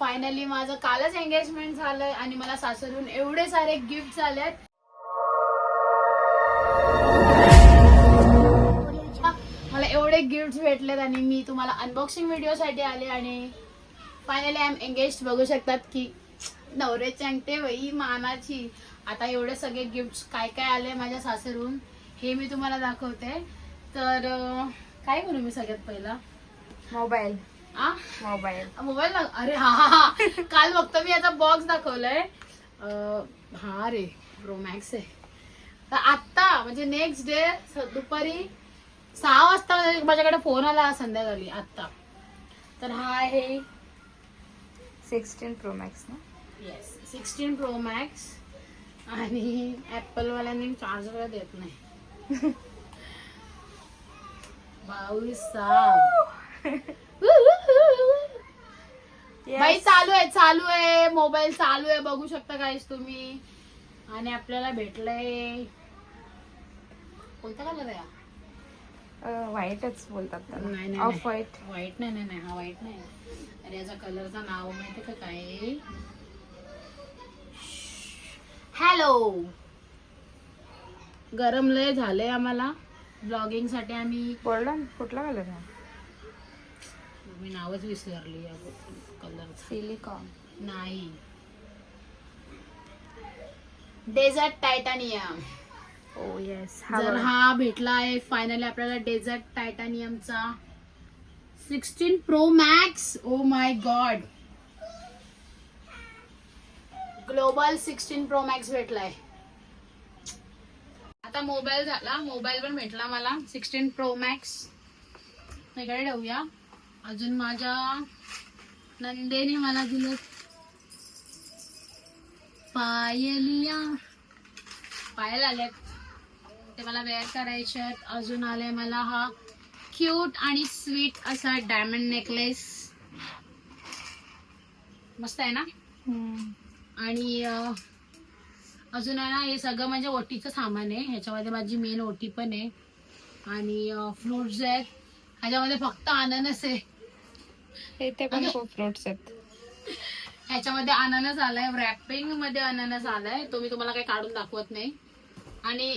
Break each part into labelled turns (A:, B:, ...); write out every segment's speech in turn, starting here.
A: Finally माझं कालच engagement झालंय आणि मला सासरून एवढे सारे गिफ्ट झालेत. मला एवढे गिफ्ट भेटलेत आणि मी तुम्हाला अनबॉक्सिंग व्हिडिओ साठी आले आणि फायनली आय एम एंगेज बघू शकतात की नवऱ्याची अंगठे वही मानाची आता एवढे सगळे गिफ्ट काय काय आले माझ्या सासरून हे मी तुम्हाला दाखवते. तर काय करू मी सगळ्यात पहिला?
B: मोबाईल
A: आ
B: मोबाईल
A: मोबाईल ना अरे हा हा हा. काल फक्त मी याचा बॉक्स दाखवलाय. अं, हा रे प्रो मॅक्स आहे. तर आत्ता म्हणजे नेक्स्ट डे दुपारी सहा वाजता माझ्या- माझ्याकडे फोन आला संध्याकाळी आत्ता. तर हा आहे
B: सिक्स्टीन प्रो मॅक्स ना?
A: येस सिक्स्टीन प्रो मॅक्स आणि ऍपलवाल्यांनी चार्जर देत नाही. बावीस साब बाई चालू आहे चालू आहे. मोबाईल चालू आहे. बघू शकता काहीच तुम्ही. आणि आपल्याला भेटलंय. कोणता कलर आहे हा?
B: व्हाईटच बोलतात
A: नाही, नाही,
B: ऑफ
A: नाही.
B: व्हाईट
A: व्हाईट नाही नाही नाही. हा व्हाईट नाही. अरे याचा कलरचं नाव माहिती का काय हॅलो गरम लय झालंय आम्हाला. ब्लॉगिंगसाठी आम्ही
B: गोल्डन कुठला कलर आहे?
A: मी नावच विसरली या कलरचं.
B: सिलिकॉन
A: नाही. डेझर्ट टायटानियम
B: ओ येस
A: जर हा भेटला आहे फायनली आपल्याला desert टायटानियमचा sixteen pro max oh my god global sixteen pro max भेटलाय. आता मोबाईल झाला. मोबाईल पण भेटला मला. सिक्स्टीन प्रो मॅक्स इकडे ठेवूया अजून माझ्या नंदेने मला दिलं पायलिया. पायल आल्यात ते मला वेअर करायचे आहेत. अजून आले मला हा क्यूट आणि स्वीट असा डायमंड नेकलेस मस्त आहे ना? आणि अजून आहे ना हे सगळं म्हणजे ओटीचं सामान आहे. ह्याच्यामध्ये माझी मेन ओटी पण आहे. आणि फ्रुट्स आहेत. ह्याच्यामध्ये फक्त अननस आहे.
B: इथे पण खूप फ्रुट्स आहेत.
A: ह्याच्यामध्ये अननस आलाय रॅपिंगमध्ये अननस आलाय. तो मी तुम्हाला काही काढून दाखवत नाही. आणि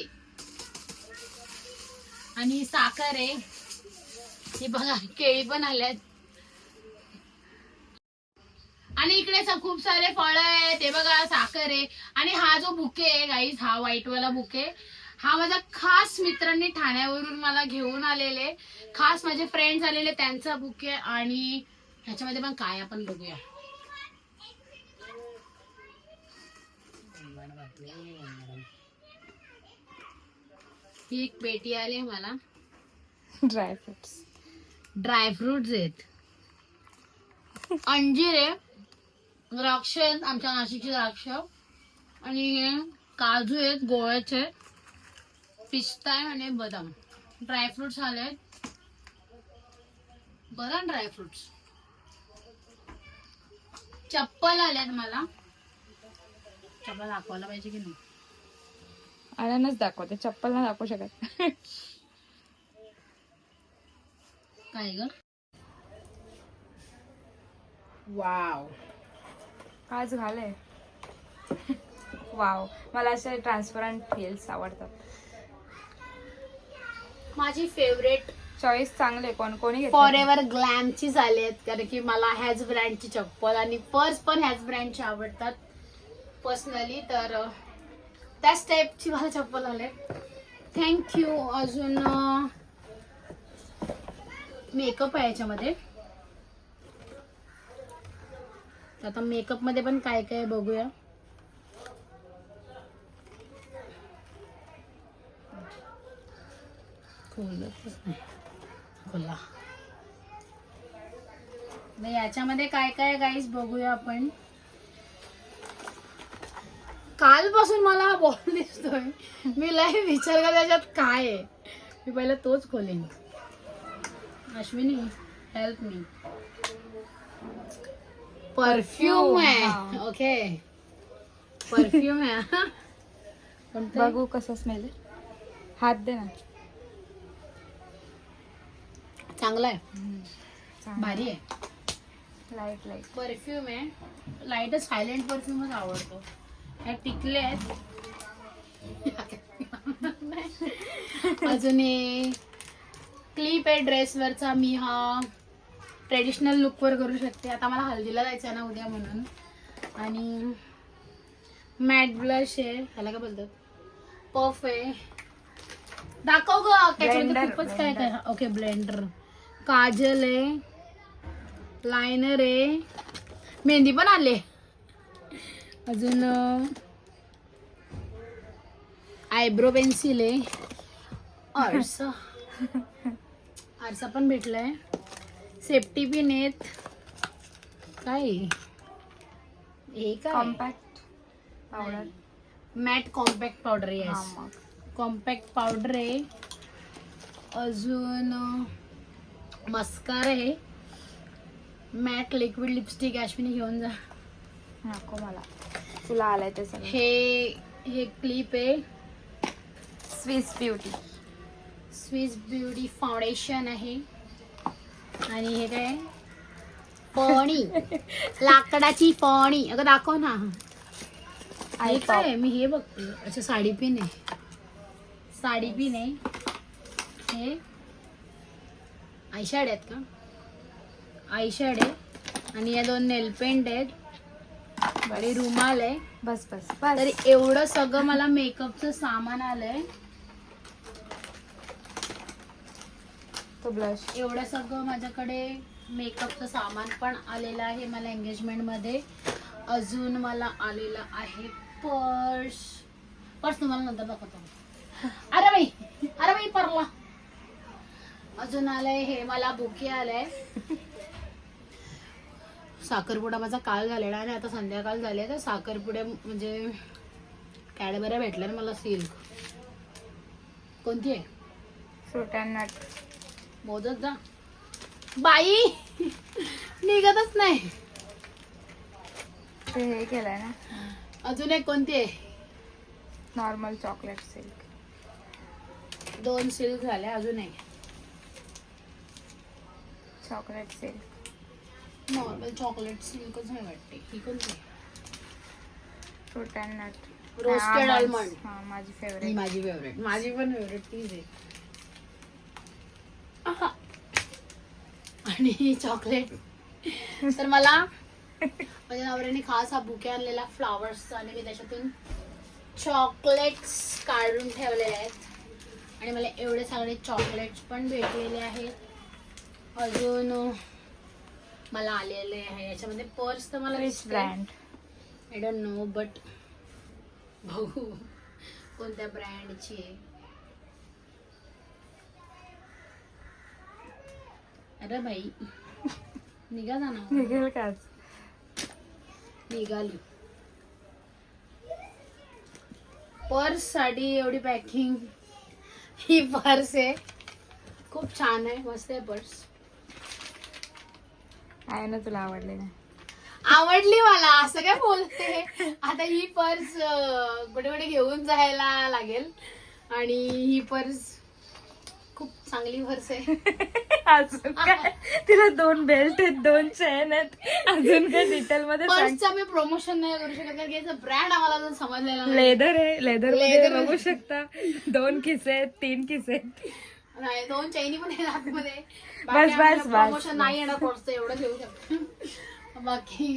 A: आणि साखर आहे. ही बघा केळी पण आल्यात. आणि इकडे खूप सारे फळ आहेत. ते बघा साखर आहे. आणि हा जो बुके आहे गाईज हा व्हाईट वाला बुके. हा माझ्या खास मित्रांनी ठाण्यावरून मला घेऊन आलेले. खास माझे फ्रेंड्स आलेले त्यांचा बुके आणि ह्याच्यामध्ये पण काय आपण बघूया. ही एक पेटी आली आहे मला.
B: ड्राय फ्रुट्स
A: ड्रायफ्रुट्स आहेत. अंजीर आहे द्राक्ष आहेत आमच्या नाशिकची द्राक्ष. आणि हे काजू आहेत गोव्याचे. पिस्ता आहे आणि बदाम. ड्रायफ्रुट्स आले आहेत. बघा ड्रायफ्रुट्स चप्पल आल्यात मला. चप्पल दाखवायला पाहिजे की नाही?
B: अननस दाखवते. चप्पल नाही दाखवू शकत.
A: काय ग? वाव
B: आज घाले वाव मला असे ट्रान्सपरंट हिल्स आवडतात.
A: माझी फेवरेट
B: चॉईस चांगले कोण कोणी?
A: फॉर एव्हर ग्लॅमची झाली आहेत. कारण की मला ह्याच ब्रँडची चप्पल आणि पर्स पण ह्याच ब्रँडची आवडतात. पर्सनली तर त्याच टाईपची मला चप्पल आले. थँक्यू अजून मेकअप आहे याच्यामध्ये. आता मेकअपमध्ये पण काय काय बघूया. खोलतच नाही खोला. मग याच्यामध्ये काय काय गाईस बघूया आपण? कालपासून मला हा बॉल दिसतोय. मी लय विचार कर त्याच्यात काय आहे? मी पहिला तोच खोलेन. अश्विनी हेल्प मी परफ्यूम आहे. ओके परफ्यूम आहे हा. कोणतं आहे?
B: बघू कसं स्मेल हात दे ना.
A: चांगला आहे. भारी आहे.
B: लाइट लाइट
A: परफ्यूम आहे. लाइट सायलेंट परफ्यूमच आवडतो. ह्या टिकले आहेत. अजून क्लिप आहे ड्रेसवरचा मी हा ट्रेडिशनल लुकवर करू शकते. आता मला हल्दीला जायचं आहे ना उद्या म्हणून. आणि मॅट ब्लश आहे. ह्याला काय बोलतात? पफ आहे. दाखव ग. त्याच्यामध्ये
B: Blender,
A: खूपच काय काय. ओके ब्लेंडर काजल आहे. लायनर आहे. मेहंदी पण आले. अजून आयब्रो पेन्सिल आहे. आरसा. आरसा पण भेटलाय. सेफ्टी पिन आहेत. काय? हे काय?
B: Compact powder
A: matte compact powder
B: हा मग.
A: कॉम्पॅक्ट पावडर आहे. अजून मस्कार आहे. मॅट लिक्विड लिपस्टिक अश्विनी घेऊन जा.
B: नको मला. तुला आलाय ते सगळं.
A: हे हे क्लिप आहे.
B: Swiss beauty
A: Swiss beauty foundation आहे. आणि हे काय? फणी. लाकडाची फणी. अगं दाखव ना. हे काय? आहे? मी हे बघते. अच्छा साडी पिन आहे. साडी पिन आहे. हे. आयशॅड आहेत का? आयशॅड आहे. आणि या दोन नेलपेंट आहेत. आणि रुमाल आहे.
B: बस बस बस.
A: तर एवढं सगळं मला मेकअपचं सामान आलंय.
B: तो ब्लश
A: एवढं सगळं माझ्याकडे मेकअपचं सामान पण आलेलं आहे मला एंगेजमेंटमध्ये अजून मला आलेलं आहे पर्स. पर्स तुम्हाला नंतर दाखवतो. अरे बाई! अरे बाई परला. अजून आलंय हे मला बुके आलंय. साखरपुडा माझा काल झालेला आणि आता संध्याकाळ झाले तर साखरपुड्या म्हणजे कॅडबऱ्या भेटल्या ना मला सिल्क. कोणती आहे?
B: फ्रूट अँड नट
A: मोदक जा. बाई! निघतच नाही.
B: ते हे केलंय ना.
A: अजून एक कोणती आहे?
B: नॉर्मल चॉकलेट सिल्क
A: दोन सिल्क झाले अजून एक.
B: Chocolate silk.
A: नॉर्मल चॉकलेट सिल्कच नाही वाटते. ही कोणती
B: अँड नट
A: Roasted almond.
B: हा माझी
A: ही
B: फेवरेट
A: माझी फेवरेट माझी पण फेवरेट तीच आहे. आहा. आणि चॉकलेट. तर मला माझ्या नवऱ्याने खास हा बुके आणलेला फ्लावर्सचा आणि मी त्याच्यातून चॉकलेट्स काढून ठेवलेले आहेत. आणि मला एवढे सगळे चॉकलेट्स पण भेटलेले आहेत. अजून मला आलेले आहे. याच्यामध्ये पर्स तर मला.
B: Brand
A: I don't know but बघू कोणत्या ब्रँडची आहे. अरे भाई निघा ना
B: निघेल का
A: निघाली. पर्ससाठी एवढी पॅकिंग ही पर्स आहे. खूप छान आहे मस्त आहे पर्स.
B: आहे ना तुला आवडले ना
A: आवडली मला असं काय बोलते? आता ही पर्स कुठे कुठे घेऊन जायला लागेल. आणि ही पर्स खूप चांगली पर्स आहे.
B: अजून काय? तिला दोन बेल्ट आहेत दोन चेन आहेत. अजून काय डिटेल मध्ये
A: पर्सचा मी प्रमोशन नाही करू शकत कारण की याचा ब्रँड आम्हाला अजून समजलेला नाही.
B: लेदर आहे लेदरमध्ये
A: Leather.
B: बघू शकता. दोन खिसे आहेत तीन खिसे आहेत.
A: नाही दोन चैनी पण आहेत आतमध्ये.
B: बस, बस, बस.
A: प्रमोशन नाही येणार पर्सचं एवढं घेऊ शकतो बाकी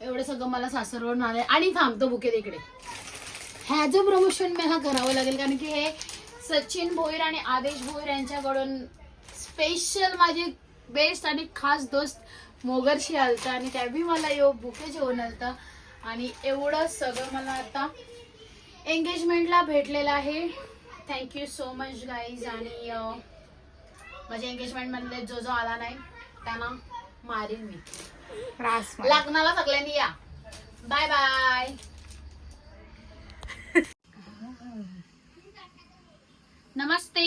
A: एवढं सगळं मला सासरवरून आलंय. आणि थांबतो बुके तिकडे ह्याचं प्रमोशन मला करावं लागेल कारण की हे सचिन भोईर आणि आदेश भोईर यांच्याकडून स्पेशल माझे बेस्ट आणि खास दोस्त मोगरशी आलता आणि त्यावेळी मला यो बुके जेवण आलता. आणि एवढं सगळं मला आता एंगेजमेंटला भेटलेलं आहे. थँक्यू सो मच गाईज आणि माझ्या एंगेजमेंटमध्ये जो जो आला नाही त्यांना मारीन मी.
B: रास.
A: लग्नाला सगळ्यांनी या. बाय बाय नमस्ते.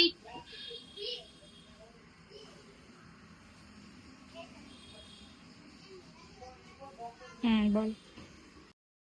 B: बोल.